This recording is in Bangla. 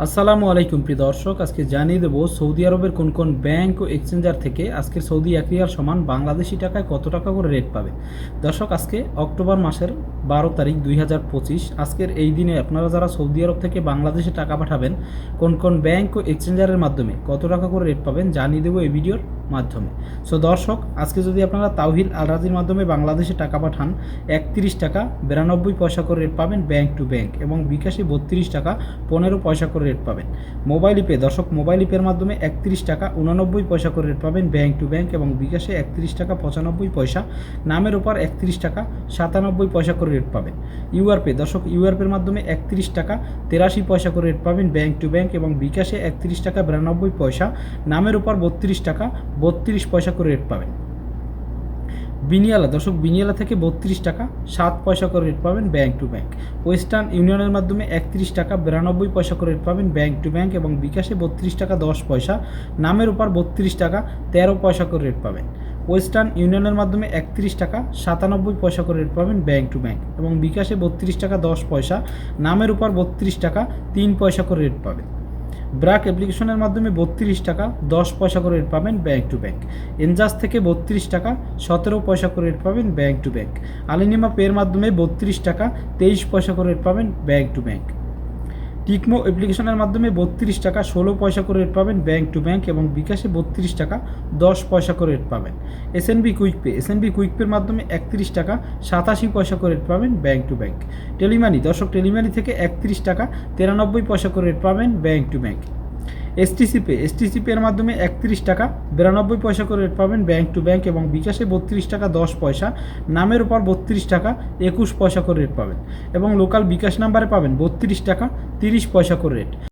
আসসালামু আলাইকুম, প্রিয় দর্শক। আজকে জানিয়ে দেবো সৌদি আরবের কোন কোন ব্যাংক ও এক্সচেঞ্জার থেকে আজকে সৌদি এক রিয়াল সমান বাংলাদেশি টাকায় কত টাকা করে রেট পাবে? দর্শক, আজকে অক্টোবর মাসের বারো তারিখ দুই হাজার পঁচিশ। আজকের এই দিনে আপনারা যারা সৌদি আরব থেকে বাংলাদেশে টাকা পাঠাবেন, কোন কোন ব্যাংক ও এক্সচেঞ্জারের মাধ্যমে কত টাকা করে রেট পাবেন জানিয়ে দেবো এই ভিডিওর মাধ্যমে। সো দর্শক, আজকে যদি আপনারা তাওহিল আলরাজির মাধ্যমে বাংলাদেশে টাকা পাঠান, একত্রিশ টাকা বিরানব্বই পয়সা করে রেট পাবেন ব্যাংক টু ব্যাংক এবং বিকাশে বত্রিশ টাকা পনেরো পয়সা করে রেট পাবেন। মোবাইল ইপে দর্শক মোবাইল ইপের মাধ্যমে একত্রিশ টাকা উনানব্বই পয়সা করে রেট পাবেন ব্যাংক টু ব্যাংক এবং বিকাশে একত্রিশ টাকা পঁচানব্বই পয়সা। নামের উপর একত্রিশ টাকা সাতানব্বই পয়সা করে রেট পাবেন। ইউআর পে দর্শক ইউআর পের মাধ্যমে একত্রিশ টাকা তেরাশি পয়সা করে রেট পাবেন ব্যাংক টু ব্যাংক এবং বিকাশে একত্রিশ টাকা বিরানব্বই পয়সা। নামের উপর বত্রিশ টাকা বত্রিশ পয়সা করে রেট পাবেন। বিনিয়ালা, দর্শক, বিনিয়ালা থেকে বত্রিশ টাকা, সাত পয়সা করে রেট পাবেন ব্যাংক টু ব্যাংক ওয়েস্টার্ন ইউনিয়নের মাধ্যমে একত্রিশ টাকা, বিরানব্বই পয়সা করে রেট পাবেন ব্যাংক টু ব্যাংক এবং বিকাশে বত্রিশ টাকা, দশ পয়সা। নামের উপর বত্রিশ টাকা, তেরো পয়সা করে রেট পাবেন। ওয়েস্টার্ন ইউনিয়নের মাধ্যমে একত্রিশ টাকা, সাতানব্বই পয়সা করে রেট পাবেন ব্যাংক টু ব্যাংক এবং বিকাশে বত্রিশ টাকা, দশ পয়সা। নামের উপর বত্রিশ টাকা, তিন পয়সা করে রেট পাবেন। ব্র্যাক অ্যাপ্লিকেশনের মাধ্যমে বত্রিশ টাকা, দশ পয়সা করে রেট পাবেন ব্যাংক টু ব্যাংক। এনজাস থেকে বত্রিশ টাকা, সতেরো পয়সা করে রেট পাবেন ব্যাংক টু ব্যাংক। আলিনিমা পের মাধ্যমে বত্রিশ টাকা, তেইশ পয়সা করে রেট পাবেন ব্যাংক টু ব্যাংক। টিকমো অ্যাপ্লিকেশনের মাধ্যমে বত্রিশ টাকা ষোলো পয়সা করে রেট পাবেন ব্যাঙ্ক টু ব্যাঙ্ক এবং বিকাশে বত্রিশ টাকা দশ পয়সা করে রেট পাবেন। SNB quick pay SNB quick পের মাধ্যমে একত্রিশ টাকা সাতাশি পয়সা করে রেট পাবেন ব্যাঙ্ক টু ব্যাঙ্ক টেলিমানি, দর্শক, টেলিমানি থেকে একত্রিশ টাকা তিরানব্বই পয়সা করে রেট পাবেন bank to bank. STC pay STC পের মাধ্যমে একত্রিশ টাকা, বিরানব্বই পয়সা করে রেট পাবেন ব্যাঙ্ক টু ব্যাংক এবং বিকাশে বত্রিশ টাকা, দশ পয়সা। নামের উপর বত্রিশ টাকা, একুশ পয়সা করে রেট পাবেন। এবং লোকাল বিকাশ নাম্বারে পাবেন বত্রিশ টাকা, তিরিশ পয়সা করে রেট